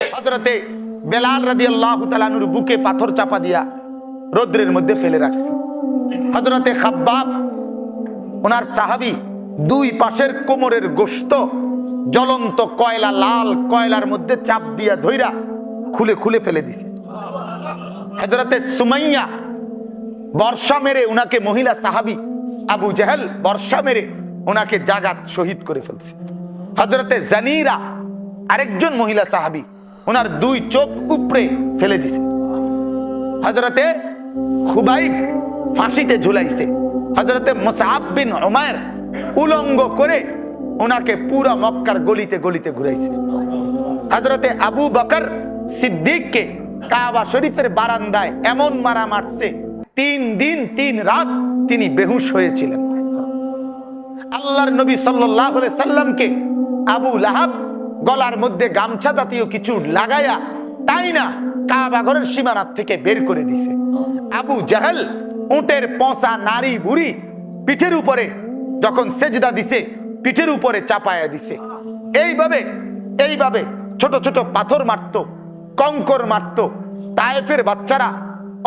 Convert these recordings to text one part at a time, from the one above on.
হজরতে বেলাল রাদি আল্লাহ তালানুর বুকে পাথর চাপা দিয়া রৌদ্রের মধ্যে ফেলে রাখছে। হজরতে খাব্বাব, ওনার সাহাবি দুই পাশের কোমরের গোস্ত জ্বলন্ত কয়লা, লাল কয়লার মধ্যে চাপ দিয়া ধইরা খুলে খুলে ফেলে দিছে। হজরতে সুমাইয়া বর্ষা মেরে উনাকে মহিলা সাহাবি আবু জাহেল বর্ষা মেরে ওনাকে জাগাত শহীদ করে ফেলছে। হজরতে জানিরা আরেকজন মহিলা সাহাবি ওনার দুই চোখ উপরে ফেলে দিছে। হজরতে খুবাইব ফাঁসিতে ঝুলাইছে। হজরতে মোসাহাব বিন ওমায়ের উলঙ্গ করে ওনাকে পুরা মক্কার গলিতে গলিতে ঘুরাইছে। হজরতে আবু বকর সিদ্দিককে কাবা শরীফের বারান্দায় এমন মারা মারছে, তিন দিন, তিন রাত তিনি বেহুশ হয়েছিলেন। আল্লাহর নবী সাল্লাহ সাল্লামকে আবু লাহাব গলার মধ্যে গামছা জাতীয় কিছু লাগায়া তাই না কাবা ঘরের সীমানার থেকে বের করে দিছে। আবু জাহেল উটের পচা নারী বুড়ি পিঠের উপরে যখন সেজদা দিছে, পিঠের উপরে চাপায়া দিছে। এইভাবে এইভাবে ছোট ছোট পাথর মারতো, কঙ্কর মারতো, তায়েফের বাচ্চারা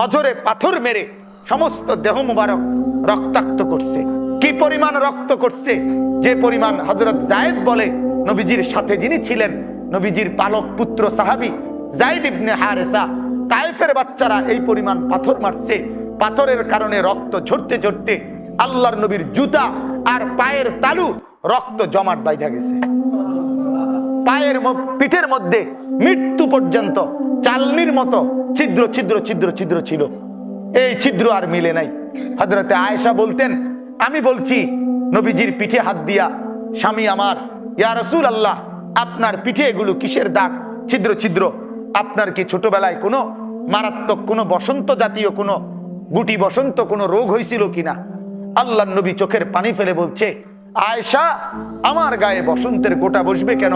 অজরে পাথর মেরে সমস্ত দেহ মুবারক রক্তাক্ত করছে। কি পরিমাণ রক্ত করছে? যে পরিমাণ হজরত জায়েদ বলে নবীজির সাথে যিনি ছিলেন, নবীজির পালক পুত্র সাহাবি জায়েদ ইবনে হারেসা, তায়েফের বাচ্চারা এই পরিমাণ পাথর মারছে। পাথরের কারণে রক্ত ঝরতে ঝরতে আল্লাহর নবীর জুতা আর পায়ের তালু রক্ত জমাট বাইধা গেছে। পায়ের পিঠের মধ্যে মৃত্যু পর্যন্ত চালনির মতো ছিদ্র ছিদ্র ছিদ্র ছিদ্র ছিল। এই ছিদ্র আর মিলে নাই। হজরতে আয়েশা বলতেন, আমি বলছি, নবীজির পিঠে হাত দিয়া স্বামী আমার ইয়া রসুল আল্লাহ আপনার পিঠে এগুলো কিসের দাগ? ছিদ্র ছিদ্র। আপনার কি ছোটবেলায় কোনো মারাত্মক, কোনো বসন্ত জাতীয়, কোনো গুটি বসন্ত, কোনো রোগ হয়েছিল কিনা? আল্লাহ নবী চোখের পানি ফেলে বলছে, আয়েশা, আমার গায়ে বসন্তের গোটা বসবে কেন?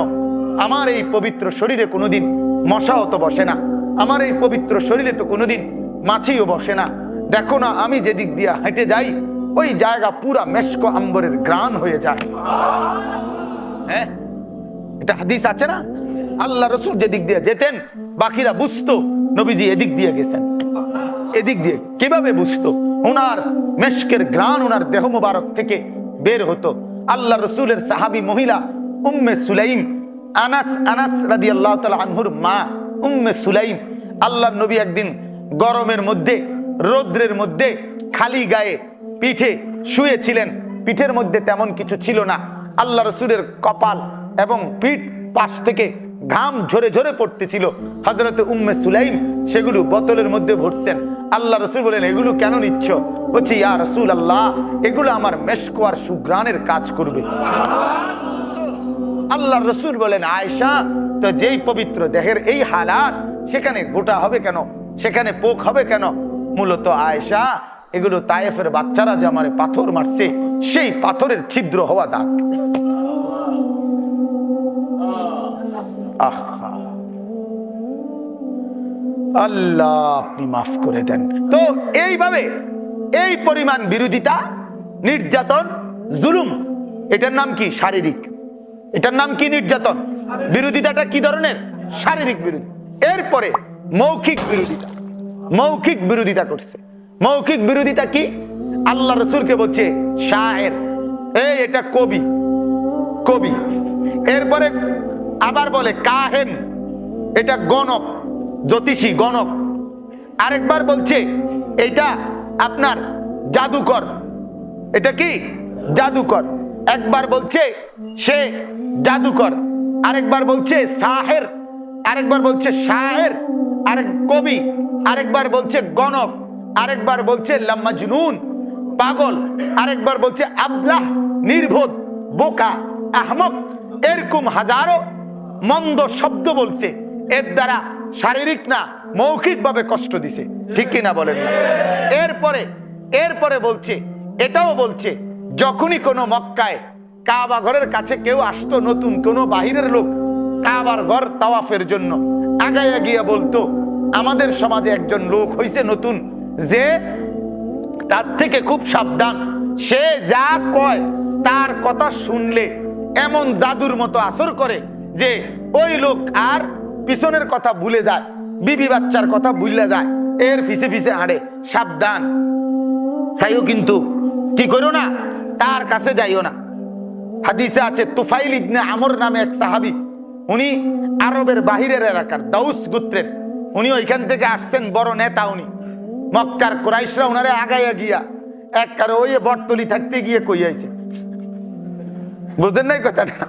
আমার এই পবিত্র শরীরে কোনোদিন মশাও তো বসে না। আমার এই পবিত্র শরীরে তো কোনোদিন মাছিও বসে না। দেখো না, আমি যেদিক দিয়া হেঁটে যাই, ওই জায়গা পুরা মেশকো আম্বরের গ্রান হয়ে যায়। হ্যাঁ? এটা হাদিস আছে না? আল্লাহ রসুল যেদিক দিয়ে যেতেন, বাকিরা বুঝতো, নবীজি এদিক দিয়ে গেছেন। এদিক দিয়ে কীভাবে বুঝতো? ওনার মেশকের গ্রান ওনার দেহ মুবারক থেকে বের হতো। আল্লাহ রসুলের সাহাবি মহিলা উম্মে সুলাইম, আনাস আনাস রাদি আল্লাহ আনহুর মা উম্মে সুলাইম আল্লাহ নবী একদিন গরমের মধ্যে, রৌদ্রের মধ্যে খালি গায়ে পিঠে শুয়েছিলেন। পিঠের মধ্যে তেমন কিছু ছিল না। আল্লাহ রসুলের কপাল এবং পিঠ পাশ থেকে ঘাম ঝরে ঝরে পড়তেছিল। হজরত উম্মে সুলাইম সেগুলো বোতলের মধ্যে ভরছেন। আল্লাহ রসুল বলেন, এগুলো কেন নিচ্ছ? বলছি, ইয়া রসুল আল্লাহ এগুলো আমার মেশকো আর সুগ্রানের কাজ করবে। আল্লাহ রসুল বলেন আয়সা তো যেই পবিত্র দেহের এই হালাত, সেখানে গোটা হবে কেন? সেখানে পোক হবে কেন? মূলত আয়সা এগুলো তায়েফের বাচ্চারা যে আমার পাথর মারছে সেই পাথরের ছিদ্র হওয়া দাগ। আল্লাহ আপনি মাফ করে দেন। তো এইভাবে এই পরিমাণ বিরোধিতা, নির্যাতন, জুলুম, এটার নাম কি? শারীরিক। এটার নাম কি নির্যাতন? বিরোধিতাটা কি ধরনের? শারীরিক বিরোধী। এরপরে মৌখিক বিরোধিতা। মৌখিক বিরোধিতা করছে। মৌখিক বিরোধিতা কি? আল্লাহ রসুলকে বলছে, শায়ের। এই, এটা কবি কবি। এরপরে আবার বলে, কাহেন। এটা গণক, জ্যোতিষী, গণক। আরেকবার বলছে এটা আপনার জাদুকর। এটা কি? জাদুকর। একবার বলছে, সে জাদুকর। আরেকবার বলছে, সাহের। আরেকবার বলছে শাহের আরেক কবি। আরেকবার বলছে, গণক। আরেকবার বলছে, লাম্মাজনুন। পাগল। আরেকবার বলছে, আবলাহ, নির্বোধ, বোকা, আহমক, এরকম হাজারো মন্দ শব্দ বলছে। এর দ্বারা শারীরিক না মৌখিক ভাবে কষ্ট দিছে। ঠিক কিনা বলেন না? এরপরে এরপরে বলছে, এটাও বলছে, যখনই কোনো মক্কায় কাবা ঘরের কাছে কেউ আসতো নতুন, কোনো বাহিরের লোক, কাবার ঘর তাওয়াফের জন্য, আগায়া গিয়া বলতো, আমাদের সমাজে একজন লোক হইছে নতুন, যে তার থেকে খুব সাবধান। সে যা কয়, তার কথা শুনলে এমন জাদুর মতো আসর করে যে ওই লোক আর পিছনের কথা ভুলে যায়, বিবি বাচ্চার কথা ভুলে যায়, এর ফিসে ফিসে হাঁড়ে। সাবধান। চাইও কিন্তু, কি করো না? তার কাছে যাইও না। হাদিসে আছে, তুফাইল ইবনে আমর নামে এক সাহাবি, উনি আরবের বাহিরের এলাকার দাউস গোত্রের। উনি ওইখান থেকে আসছেন, বড় নেতা উনি। মক্কার কোরাইশরা উনারে আগাইয়া গিয়া এক কারও ওই বটতলি থাকতে গিয়ে কইয়াছে বুঝেন নাই কথাটা?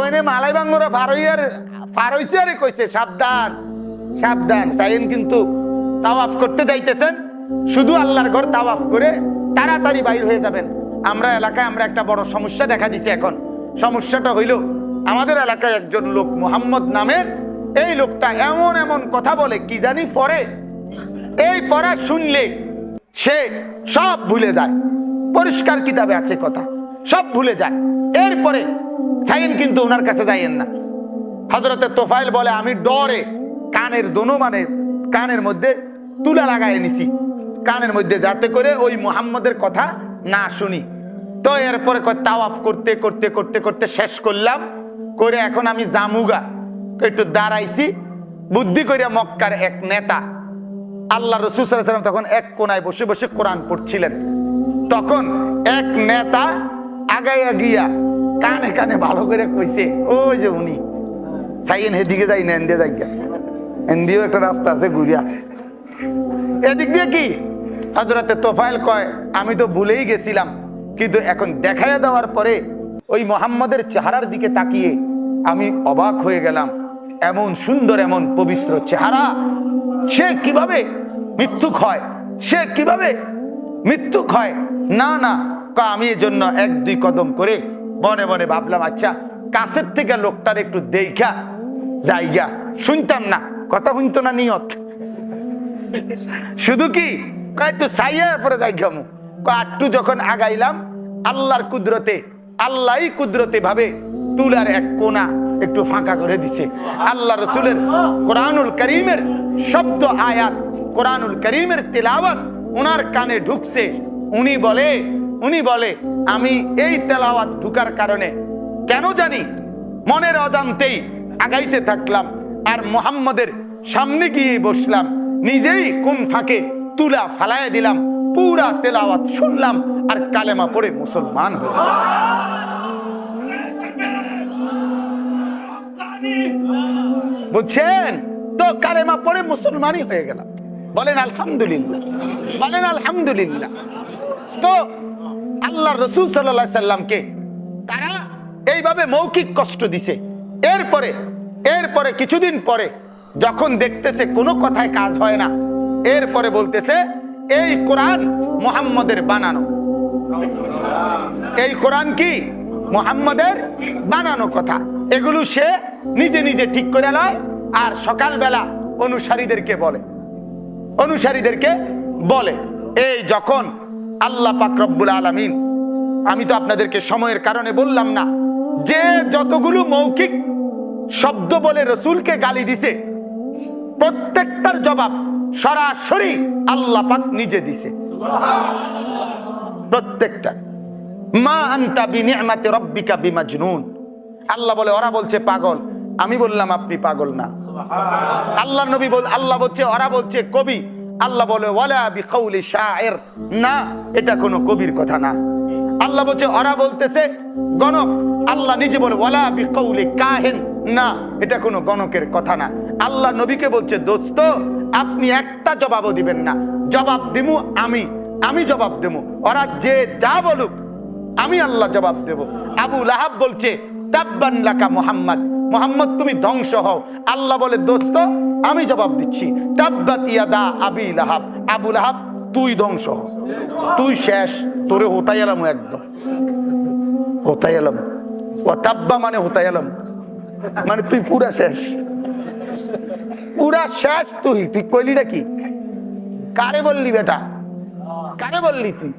ওইনে মালাই বাঙ্গরা ফারইয়ার আরে কইছে, সাবধান সাবধান, সাইন কিন্তু তাওয়াফ করতে যাইতেছেন, শুধু আল্লাহর ঘর তাওয়াফ করে তাড়াতাড়ি বাইর হয়ে যাবেন। আমরা এলাকায় আমরা একটা বড় সমস্যা দেখা দিছি এখন। সমস্যাটা হইল, আমাদের এলাকায় একজন লোক মোহাম্মদ নামের, এই লোকটা এমন এমন কথা বলে, কি জানি পরে এই পড়া শুনলে সে সব ভুলে যায়। পরিষ্কার কিতাবে আছে কথা। সব ভুলে যায়। এরপরে সাইন কিন্তু ওনার কাছে যাইয়েন না। হজরতে তোফাইল বলে, আমি ডরে কানের দোনো মানে কানের মধ্যে তুলা লাগাই নিছি। কানের মধ্যে যাতে করে ওই মোহাম্মদের কথা না শুনি। তো এরপরে তাওয়াফ করতে করতে করতে করতে শেষ করলাম। করে এখন আমি জামুগা। একটু দাঁড়াইছি। বুদ্ধি করিয়া মক্কার এক নেতা আল্লাহ রসুল ওয়াসাল্লাম তখন এক কোনায় বসে বসে কোরআন পড়ছিলেন। তখন এক নেতা আগাইয়া গিয়া কানে কানে ভালো করে কইছে, ওই যে উনি সাইয়েন হেদিকে যাই না, এন্দিয়ে যাই এন্দিও একটা রাস্তা আছে ঘুরিয়া। এদিক দিয়ে কি? হাজরাতে তোফাইল কয়, আমি তো ভুলেই গেছিলাম, কিন্তু এখন দেখাইয়া দেওয়ার পরে ওই মোহাম্মদের চেহারার দিকে তাকিয়ে আমি অবাক হয়ে গেলাম। এমন সুন্দর, এমন পবিত্র চেহারা সে কীভাবে মৃত্যুক হয়? সে কীভাবে মৃত্যুক হয়? না না। আমি জন্য এক, দুই কদম করে বনে বনে ভাবলাম আচ্ছা কাছের থেকে লোকটার একটু দেখা জায়গা শুনতাম না। কথা শুনতো না নিয়ত। শুধু কি? একটু সাইয়া পরে যাই গেমু আটটু যখন আগাইলাম, আল্লাহর কুদরতে, আল্লাহই কুদরতে ভাবে তুলার এক কোনা একটু ফাঁকা করে দিছে। আল্লাহ রসুলের কোরআনুল করিমের শব্দ আয়াত কোরআনুল করিমের তেলাওয়াত ওনার কানে ঢুকছে। উনি বলে উনি বলে, আমি এই তেলাওয়াত ঢুকার কারণে কেন জানি মনের অজান্তেই আগাইতে থাকলাম আর মোহাম্মদের সামনে গিয়ে বসলাম। নিজেই কোন ফাঁকে তুলা ফালায় দিলাম, পুরা তেলাওয়াত শুনলাম আর কালেমা পড়ে মুসলমান হলাম বুঝছেন? তো কালেমা পড়ে মুসলমানই হয়ে গেলাম। বলেন আলহামদুলিল্লাহ। বলেন আলহামদুলিল্লাহ। তো আল্লাহ রসুল সাল্লাহ সাল্লামকে তারা এইভাবে মৌখিক কষ্ট দিছে। এরপরে এরপরে কিছুদিন পরে যখন দেখতেছে কোনো কথায় কাজ হয় না, এরপরে বলতেছে, এই কোরআন মোহাম্মদের বানানো। এই কোরআন কি? মোহাম্মদের বানানো কথা। এগুলো সে নিজে নিজে ঠিক করে লয় আর সকালবেলা অনুসারীদেরকে বলে। অনুসারীদেরকে বলে, এই যখন আল্লাহ পাক রব্বুল আলামিন, আমি তো আপনাদেরকে সময়ের কারণে বললাম না, যে যতগুলো মৌখিক শব্দ বলে রসুলকে গালি দিছে, প্রত্যেকটার জবাব সরাসরি আল্লাহ পাক নিজে দিছে। প্রত্যেকটা। মা আন্তা বিনিআমাতি রাব্বিকা বিমাজনুন। আল্লাহ বলে, ওরা বলছে পাগল আমি বললাম আপনি পাগল না। আল্লাহ নবী বল আল্লাহ বলছে, ওরা বলছে কবি। আল্লাহ বলে, ওয়ালা বিকাউলি না, এটা কোনো কবির কথা না। আল্লাহ বলছে, ওরা বলতেছে, গণক। আল্লাহ নিজে বলে, ওয়ালা বিকাউলি কাহেন। না, এটা কোনো গণকের কথা না। আল্লাহ নবীকে বলছে, দোস্ত, আপনি একটা জবাবও দিবেন না। জবাব দিমু আমি। আমি জবাব দেবো ওরা যে যা বলুক, আমি আল্লাহ জবাব দেব। আবু লাহাব বলছে, তাব্বান লাকা মোহাম্মদ। মোহাম্মদ, তুমি ধ্বংস হও। আল্লাহ বলে, দোস্ত, আমি জবাব দিচ্ছি আবি লাহাব। আবু লাহাব, তুই ধ্বংস হ। তুই শেষ, তোরে হোতাই এলাম একদম। হোতাই এলাম ও তাব্বা মানে হোতাই এলাম মানে তুই পুরা শেষ। পুরা শেষ তুই। তুই কইলিটা কি কারে বললি বেটা? কারে বললি তুই?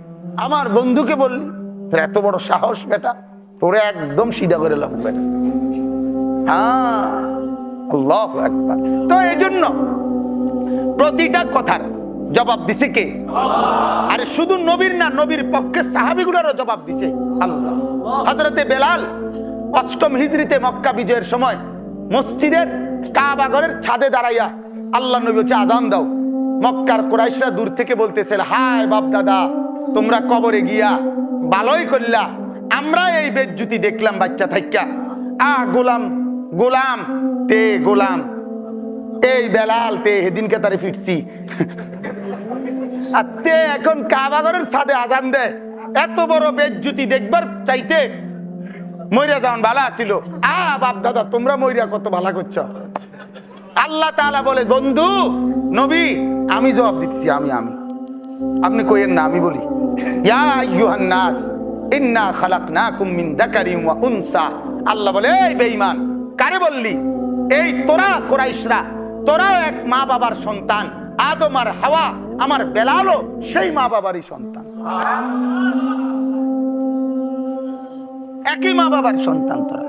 আমার বন্ধুকে বললি? তোর এত বড় সাহস বেটা, তোরে একদম সিধা করে লাভ বেটা তো এই জন্য প্রতিটা কথার জবাব দিছে কে? আরে শুধু নবীর না, নবীর পক্ষে সাহাবিগুলোরও জবাব দিছে আল্লাহ। হযরতে বেলাল অষ্টম হিজরিতে মক্কা বিজয়ের সময় মসজিদের কাবাগরের ছাদে দাঁড়াইয়া আল্লাহ নবী হচ্ছে আজান দাও। মক্কার কোরাইশরা দূর থেকে বলতেছে, হায় বাপ দাদা, তোমরা কবরে গিয়া ভালোই করলা। আমরা এই বেজ্জুতি দেখলাম বাচ্চা থাইকা। আ, গোলাম গোলাম, তে গোলাম। এই বেলাল, তে সেদিনকে তারে ফিরছি। আর তে এখন কাবাগরের ছাদে আজান দেয়। এত বড় বেজ্জুতি দেখবার চাইতে মইরা যাওয়ান ভালো আছিল। আ, বাপ দাদা, তোমরা মইরা কত ভালা করছ। আল্লাহ তাআলা বলে, বন্ধু, নবী, আমি জবাব দিতেছি, আমি আমি। আপনি কইেন না, আমি বলি। ইয়া আইয়ুহান ইন্না খালাকনাকুম মিন যাকারিন ওয়া উনসা। আল্লাহ বলে, এই বেঈমান কারে বললি? এই তোরা কোরাইশরা তোরা এক মা বাবার সন্তান। আদম আর হাওয়া, আমার বেলালও সেই মা বাবারই সন্তান। একই মা বাবার সন্তান তোরা।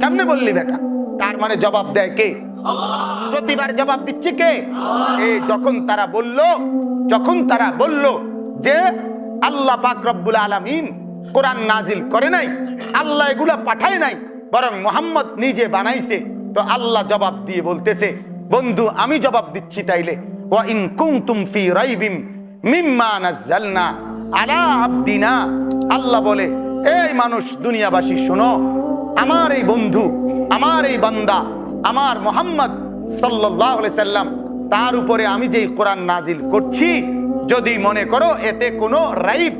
কেমনে বললি বেটা? তার মানে জবাব দেয় কে? প্রতিবার জবাব দিচ্ছে কে? যখন তারা বলল, যখন তারা বলল যে আল্লাহ পাক রব্বুল আলামিন কোরআন নাজিল করে নাই, আল্লাহ এগুলা পাঠায় নাই বরং মোহাম্মদ নিজে বানাইছে। তো আল্লাহ জবাব দিয়ে বলতেছে, বন্ধু, আমি জবাব দিচ্ছি তাইলে। ওয়া আল্লাহ বলে, এই মানুষ দুনিয়াবাসী, শোনো, আমার এই বন্ধু, আমার এই বান্দা, আমার মোহাম্মদ সাল্লাম, তার উপরে আমি যেই কোরআন নাজিল করছি, যদি মনে করো এতে কোনো রাইব,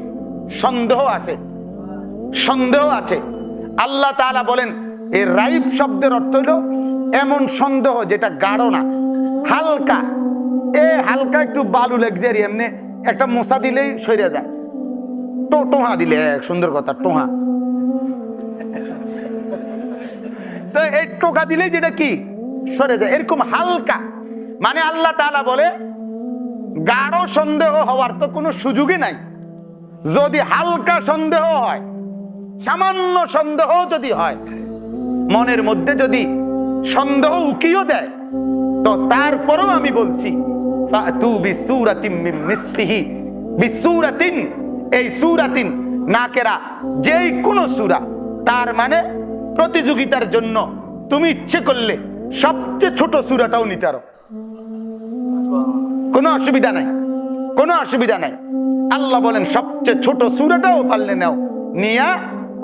সন্দেহ আছে সন্দেহ আছে। আল্লাহ তাআলা বলেন এই রাইব শব্দের অর্থ হলো এমন সন্দেহ যেটা গাঢ় না, হালকা। এ হালকা একটু বালু লাগজারি এমনি, একটা মশা দিলেই সরে যায়। টো, টোহা দিলে, এক সুন্দর কথা, টোহা। তো এই টোকা দিলেই যেটা কি? সরে যায়, এরকম হালকা। মানে আল্লাহ তালা বলে, গাঢ় সন্দেহ হওয়ার তো কোনো সুযোগই নাই। যদি হালকা সন্দেহ হয় সামান্য সন্দেহ যদি হয়, মনের মধ্যে যদি সন্দেহ উকিও দেয়, তো তারপরেও আমি বলছি এই সূরাতিন নাকেরা যেই কোন সূরা, তার মানে প্রতিযোগিতার জন্য তুমি ইচ্ছে করলে সবচেয়ে ছোট সূরাটাও নিতে পারো। কোনো অসুবিধা নাই, কোনো অসুবিধা নাই। আল্লাহ বলেন, সবচেয়ে ছোট সূরাটাও পারলে নাও, নিয়া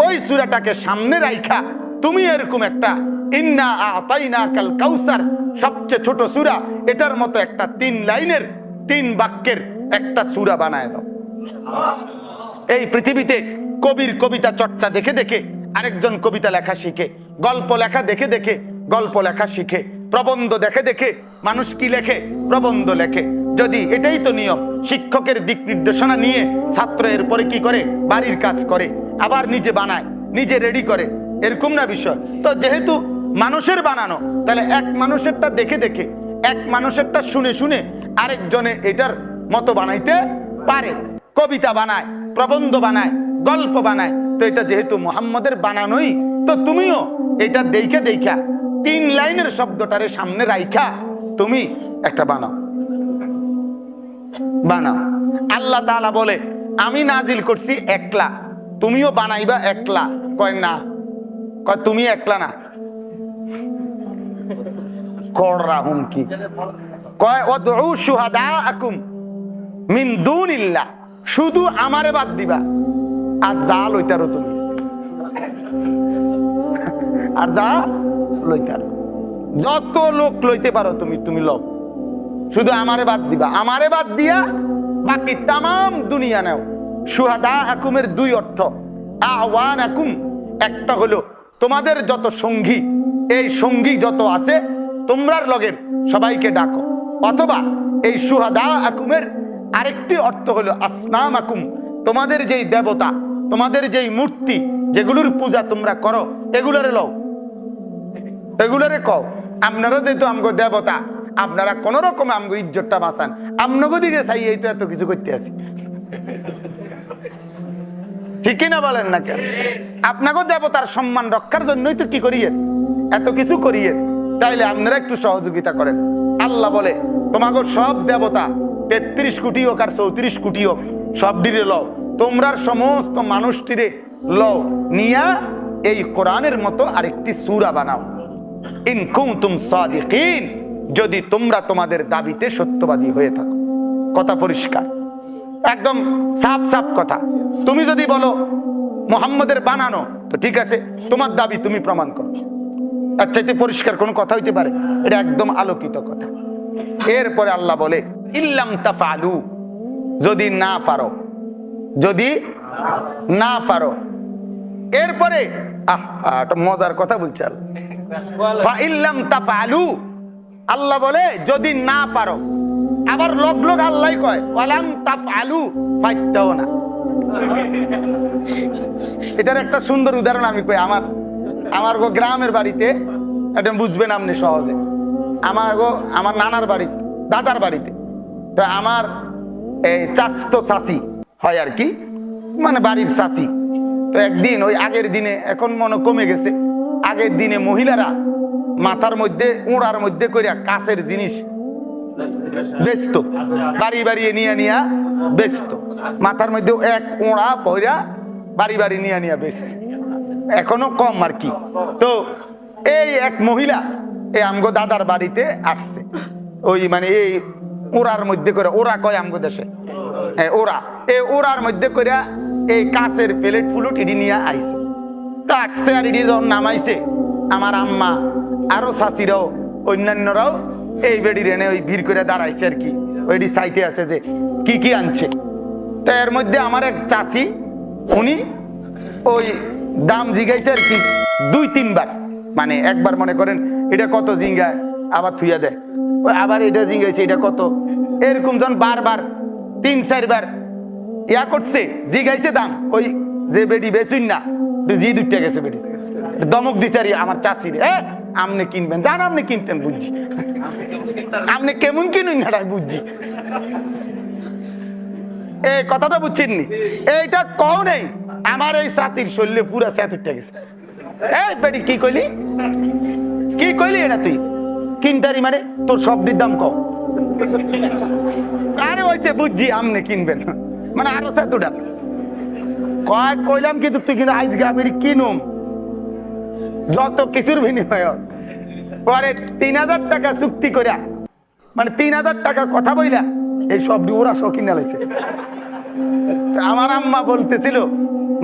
ওই সূরাটাকে সামনে রাইখা। তুমি এরকম একটা ইন্না আতাইনা কাল কাউসার, সবচেয়ে ছোট সূরা, এটার মতো একটা তিন লাইনের, তিন বাক্যের একটা সূরা বানায় দাও। এই পৃথিবীতে কবির কবিতা চর্চা দেখে দেখে আরেকজন কবিতা লেখা শিখে, গল্প লেখা দেখে দেখে, গল্প লেখা শিখে, প্রবন্ধ দেখে দেখে মানুষ কি লেখে? প্রবন্ধ লেখে। যদি এটাই তো নিয়ম, শিক্ষকের দিক নির্দেশনা নিয়ে ছাত্র এরপরে কি করে? বাড়ির কাজ করে। আবার নিজে বানায়, নিজে রেডি করে। এরকম না বিষয়। তো যেহেতু মানুষের বানানো, তাহলে এক মানুষেরটা দেখে দেখে, এক মানুষেরটা শুনে শুনে আরেকজনে এটার মতো বানাইতে পারে। কবিতা বানায়, প্রবন্ধ বানায়, গল্প বানায়। তো এটা যেহেতু মোহাম্মদের বানানোই, তো তুমিও এটা দেখে দেখা তিন লাইনের শব্দটারে সামনে রাইখা, তুমি একটা বানাও। বানাও। আল্লাহ তাআলা বলে, আমি নাজিল করছি একলা। তুমিও বানাইবা একলা। কয় না। কয়, তুমি একলা না। কররা হুমকি। কয় ওদউ শুহাদাআকুম মিন দুনিল্লাহ। শুধু আমারে বাদ দিবা। আর যা লইতারো তুমি। আর যা লইতারো। যত লোক লইতে পারো তুমি তুমি লও। শুধু আমারে বাদ দিবা। আমারে বাদ দিয়া বাকি তামাম দুনিয়া নেও। সুহাদা আকুমের দুই অর্থ। আওয়ান আকুম একটা হলো তোমাদের যত সঙ্গী, এই সঙ্গী যত আছে, তোমরার লগের সবাইকে ডাকো। অথবা এই সুহাদা আকুমের আরেকটি অর্থ হলো আসনাম আকুম তোমাদের যেই দেবতা, তোমাদের যেই মূর্তি, যেগুলোর পূজা তোমরা করো, এগুলোরে লও। এগুলোরে কও, আপনারা যেহেতু আমগো দেবতা, আপনারা কোন রকম আমগো ইজ্জতটা বাঁচান। আমনগো দিকে চাই এই তো এত কিছু করতে আছি। ঠিকই না বলেন না কেন? আপনাকেও দেবতার সম্মান রক্ষার জন্যই তো কি করিয়ে এত কিছু করিয়ে তাইলে আপনারা একটু সহযোগিতা করেন। আল্লাহ বলে তোমাকে সব দেবতা তেত্রিশ কোটি হোক আর চৌত্রিশ কোটি হোক, সব ডিরে লও। তোমরার সমস্ত মানুষটিরে লও। নিয়া এই কোরআনের মতো আরেকটি সুরা বানাও। ইন কুনতুম সাদিকিন, যদি তোমরা তোমাদের দাবিতে সত্যবাদী হয়ে থাকো। কথা পরিষ্কার। একদম সাফ সাফ কথা। তুমি যদি বলো মোহাম্মদের বানানো তো ঠিক আছে তোমার দাবি তুমি প্রমাণ করো। তার চাইতে পরিষ্কার কোনো কথা হইতে পারে? এটা একদম আলোকিত কথা। এরপরে আল্লাহ বলে ইল্লাম তাফালু যদি না পারো যদি না পারো। এরপরে আহ মজার কথা বলছে আল্লাহ। ফাইল্লাম তাফালু আল্লাহ বলে যদি না পারো আবার লোক লোক আল্লাহ কয় তাফালু ফাইটাও না। এটার একটা সুন্দর উদাহরণ আমি কই, আমার আমার গো গ্রামের বাড়িতে, এটা বুঝবেন আপনি সহজে, আমার গো, আমার নানার বাড়িতে দাদার বাড়িতে, তো আমার এই চাস্তো চাষি হয় আর কি মানে বাড়ির চাষি। তো একদিন, ওই আগের দিনে, এখন মনে কমে গেছে, আগের দিনে মহিলারা মাথার মধ্যে ওড়ার মধ্যে করিয়া কাছের জিনিস ব্যস্ত। বাড়ি বাড়ি নিয়ে নিয়া ব্যস্ত। মাথার মধ্যে এক ওড়া পয়রা বাড়ি বাড়ি নিয়ে নিয়া ব্যস্ত। এখনও কম আর কি। তো এই এক মহিলা, এই আমগো দাদার বাড়িতে আসছে। ওই মানে এই ওরার মধ্যে করে ওরা কয় আমগো দেশে? ওরা এই ওরার মধ্যে করে এই কাছের প্লেট ফুলুট ইডি নিয়ে আইছে। তো আসছে আর ইডি নামাইছে আমার আম্মা, আরও শাশিরাও অন্যান্যরাও এই বেডি রেনে ওই ভিড় করে দাঁড়াইছে আর কি। ওইটি সাইতে আছে যে, কি কি আনছে। তো এর মধ্যে আমার এক চাষি, উনি ওই দাম জিগাইছে আর কি, দুই তিনবার। মানে একবার মনে করেন, এটা কত জিঙ্গায় আবার থুইয়া দেয়। ওই আবার এটা জিঙ্গাইছে, এটা কত। এরকম যখন বারবার, তিন চারবার ইয়া করছে, জিগাইছে দাম। ওই যে বেডি বেচুন না জি দুইটা গেছে বেডি দমক দিছে আর আমার চাষির। এ, আমনে কিনবেন জান আপনি কিনতেন বুঝছি। আপনি কেমন কিনুন না বুঝছি? এই কথাটা বুঝছেন নি? এইটা কও নেই, আমার এই সাথীর শরীরে পুরা স্যাত গেছে। এই বেডি কি কইলি? কি কইলি এটা তুই? কিনতারি মানে? তোর সবটির দাম কম আরে হয়েছে বুঝছি, আমনে কিনবেন। মানে আরও স্যাত উঠা কয়, কইলাম কিন্তু তুই কিন্তু আজকে আমি কিনুম। যত কিছুর বিনিময়। পরে তিন হাজার টাকা চুক্তি করিয়া মানে তিন হাজার টাকা কথা বইলা, এই সব ওরা শৌখিন নালাইছে আমার আম্মা বলতেছিল,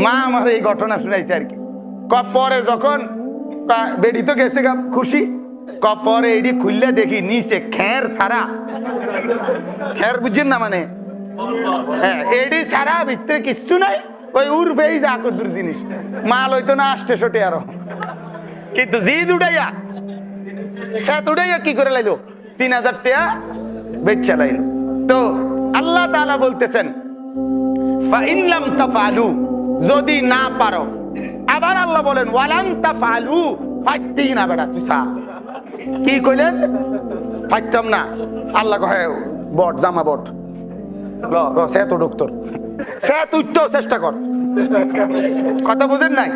মা, আমার এই ঘটনা শুনাইছে আর কি। ক পরে যখন বেডি তো গেছে খুশি ক পরে এডি খুললে দেখি নিচে খ্যার সারা খ্যার বুঝছেন না মানে? হ্যাঁ এডি সারা ভিতরে কিচ্ছু নাই, ওই উর পেয়ে যা কদ্দুর জিনিস। মাল হইতো না আসতে সোটে আরও। কিন্তু জিদ উড়াইয়া সাত উড়াইয়া কি করে লাইলো? তিন হাজার টাকা বেচা লাইলো। তো আল্লাহ তাআলা বলতেছেন ফাইনলাম তাফালু যদি না পারো। আবার আল্লাহ বলেন, ওয়ালান তাফালু ফাইতেই না বেটা তুই কি কইলেন? ফাইতাম না। আল্লাহ কহে, বট, জামা বট। র সে তো ডক্টর সে তুই তো চেষ্টা কর। কথা বুঝেন নাই?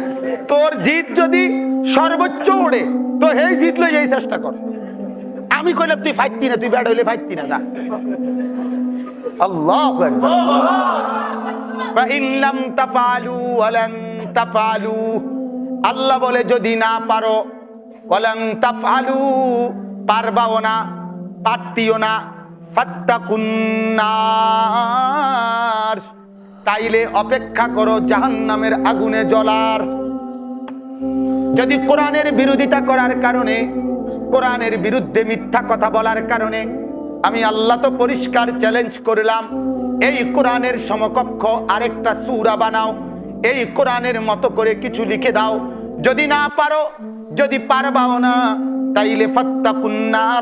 তোর জিত যদি সর্বোচ্চ ওড়ে তো হেই জিত লই এই চেষ্টা কর। আমি কইলাম, তুই ফাইতি না, তুই ব্যাড হইলে ফাইতি না, যা। আল্লাহ আল্লাহ বলে, যদি না পারো, ওয়ালান তাফালু। পারবাও না, পারতিও না তাইলে অপেক্ষা করো জাহান্নামের আগুনে জ্বলার। যদি কোরআনের বিরোধিতা করার কারণে, কোরআনের বিরুদ্ধে মিথ্যা কথা বলার কারণে আমি আল্লাহ তো পরিষ্কার চ্যালেঞ্জ করলাম, এই কোরআনের সমকক্ষ আরেকটা সূরা বানাও, এই কোরআনের মতো করে কিছু লিখে দাও। যদি না পারো, যদি পারবাও না, তাইলে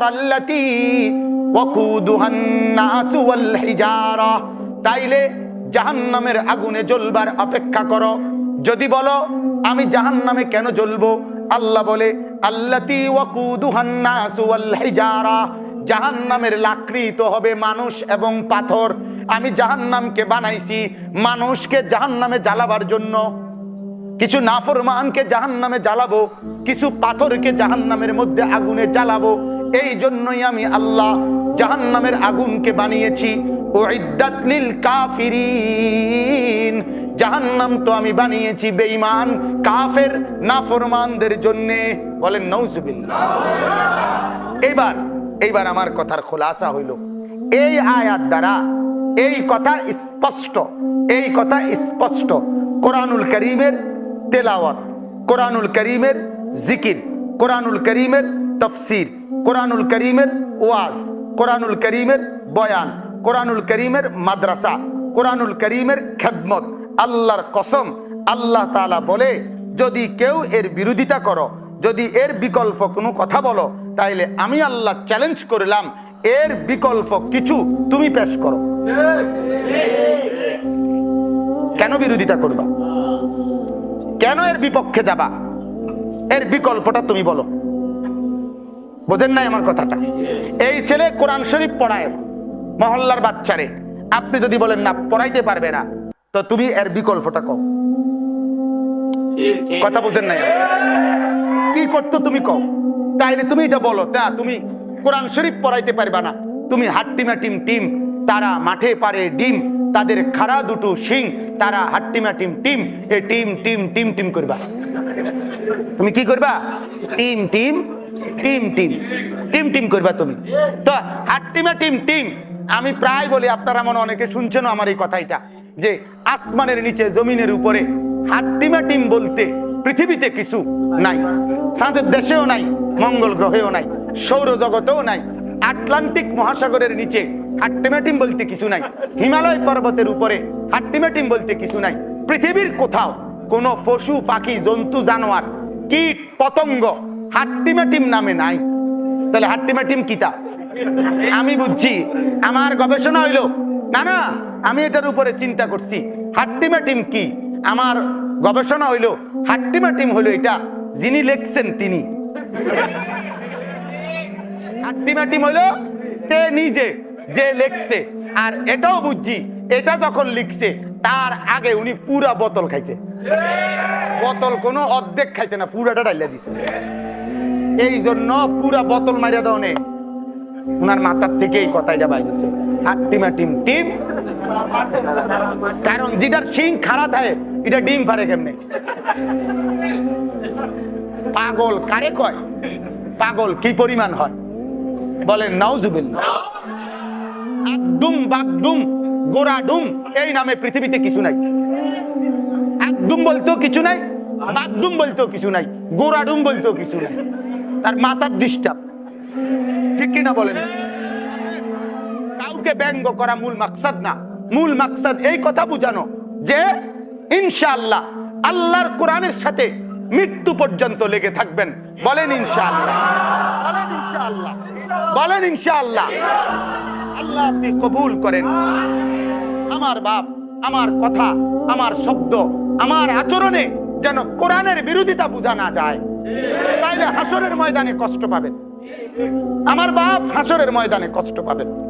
আল্লাতি তাইলে জাহান্নামের আগুনে জ্বলবার অপেক্ষা করো। যদি বলো আমি জাহান্নামে কেন জ্বলবো? আল্লাহ বলে, আল্লাতি হিজারা। জাহান্নামের লাকড়ি তো হবে মানুষ এবং পাথর। আমি জাহান্নামকে বানাইছি মানুষকে জাহান্নামে জ্বালাবার জন্য। কিছু নাফরমানকে জাহান্নামে জ্বালাবো, কিছু পাথরকে জাহান্নামের মধ্যে আগুনে জ্বালাবো। এই জন্যই আমি আল্লাহ জাহান্নামের আগুনকে বানিয়েছি। উইদ্দাত লিল কাফিরিন। জাহান্নাম তো আমি বানিয়েছি বেঈমান, কাফের, নাফরমানদের জন্য। বলেন নৌজুবিল্লাহ এইবার এইবার আমার কথার খোলাসা হইল। এই আয়াত দ্বারা এই কথা স্পষ্ট, এই কথা স্পষ্ট। কোরআনুল করিমের তেলাওয়াত, কোরআনুল করিমের জিকির, কোরআনুল করিমের তফসির, কোরআনুল করিমের ওয়াজ, কোরআনুল করিমের বয়ান, কোরআনুল করিমের মাদ্রাসা, কোরআনুল করিমের খেদমত আল্লাহর কসম, আল্লাহ তাআলা বলে, যদি কেউ এর বিরোধিতা করো, যদি এর বিকল্প কোনো কথা বলো, তাইলে আমি আল্লাহ চ্যালেঞ্জ করলাম, এর বিকল্প কিছু তুমি পেশ করো। কেন বিরোধিতা করবা? কেন এর বিপক্ষে যাবা? এর বিকল্পটা তুমি বলো। বোঝেন নাই আমার কথাটা? এই ছেলে কোরআন শরীফ পড়ায়, মহল্লার বাচ্চারে। আপনি যদি বলেন, না, পড়াইতে পারবে না। তো তুমি এর বিকল্পটা কও। কথা বুঝেন নাই? কি করতো তুমি কও? তাইলে তুমি এটা বলো তা তুমি কোরআন শরীফ পড়াইতে পারবা না। তুমি হাট্টিমা টিম টিম তারা মাঠে পারে ডিম তাদের খাড়া দুটো শিং তারা হাট্টিমা টিম টিম এ টিম টিম টিম টিম করবা। তুমি কি করবা? টিম টিম টিম টিম টিম টিম করবা তুমি। তো হাট্টিমা টিম টিম আমি প্রায় বলি আপনারা মনে অনেকে শুনছেন আমার এই কথাইটা। যে আসমানের নিচে, জমিনের উপরে হাট্টিমা টিম বলতে পৃথিবীতে কিছু নাই। চাঁদের দেশেও নাই, মঙ্গল গ্রহেও নাই, সৌরজগতেও নাই, আটলান্টিক মহাসাগরের নিচে হাট্টিমাটিম বলতে কিছু নাই, হিমালয় পর্বতের উপরে হাট্টিমাটিম বলতে কিছু নাই। পৃথিবীর কোথাও কোনো পশু, পাখি, জন্তু, জানোয়ার, কীট, পতঙ্গ হাট্টিমাটিম নামে নাই। তাহলে হাট্টিমাটিম কিতা আমি বুঝছি। আমার গবেষণা হইল, না না আমি এটার উপরে চিন্তা করছি। হাট্টিমাটিম কি? আমার গবেষণা হইল হাট্টিমাটিম হইল এটা, যিনি লেখছেন তিনি। হাট্টিমাটিম হইল তে নিজে যে লেখছে, আর এটাও বুঝছি, এটা যখন লিখছে, তার আগে উনি পুরা বোতল খাইছে। বোতল কোনো অর্ধেক খাইছে না, পুরাটা ডাইলা দিছে। এই জন্য পুরা বোতল মারিয়া দাও নে। ওনার মাথার থেকে এই কথাটা বাইরেছে হাট্টিমা টিম টিম কারণ যেটার শিং খারাপ হয়, এটা ডিম পারে কেমনে? পাগল, কারে কয়? পাগল, কি পরিমাণ হয়? বলেন, নাউজুবিল্লাহ। একদুম বাগডুম গোড়াডুম, এই নামে পৃথিবীতে কিছু নাই। একদুম বলতেও কিছু নাই বাগডুম বলতেও কিছু নাই, গোড়াডুম বলতেও কিছু নাই। তার মাথার ডিস্টার্ব ঠিক কিনা বলেন? কাউকে ব্যঙ্গ করা মূল মাকসাদ না। মূল মাকসাদ এই কথা বুঝানো যে, ইনশাআল্লাহ আল্লাহর কোরআনের সাথে মৃত্যু পর্যন্ত লেগে থাকবেন। বলেন ইনশাআল্লাহ। বলেন বলেন আল্লাহ আপনি কবুল করেন। আমার বাপ, আমার কথা, আমার শব্দ, আমার আচরণে যেন কোরআনের বিরোধিতা বোঝা না যায়। তাইলে হাসরের ময়দানে কষ্ট পাবেন। আমার বাপ হাসরের ময়দানে কষ্ট পাবেন।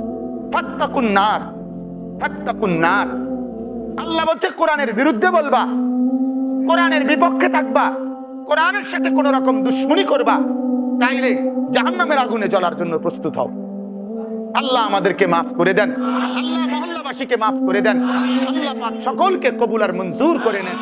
আল্লাহ বলছে, কোরআনের বিরুদ্ধে বলবা, কোরআনের বিপক্ষে থাকবা, কোরআনের সাথে কোন রকম দুশ্মনী করবা, তাইলে জাহান্নামের আগুনে জ্বলার জন্য প্রস্তুত হও। আল্লাহ আমাদেরকে মাফ করে দেন। আল্লাহ মহল্লাবাসীকে মাফ করে দেন। আল্লাহ সকলকে কবুল আর মঞ্জুর করে নেন।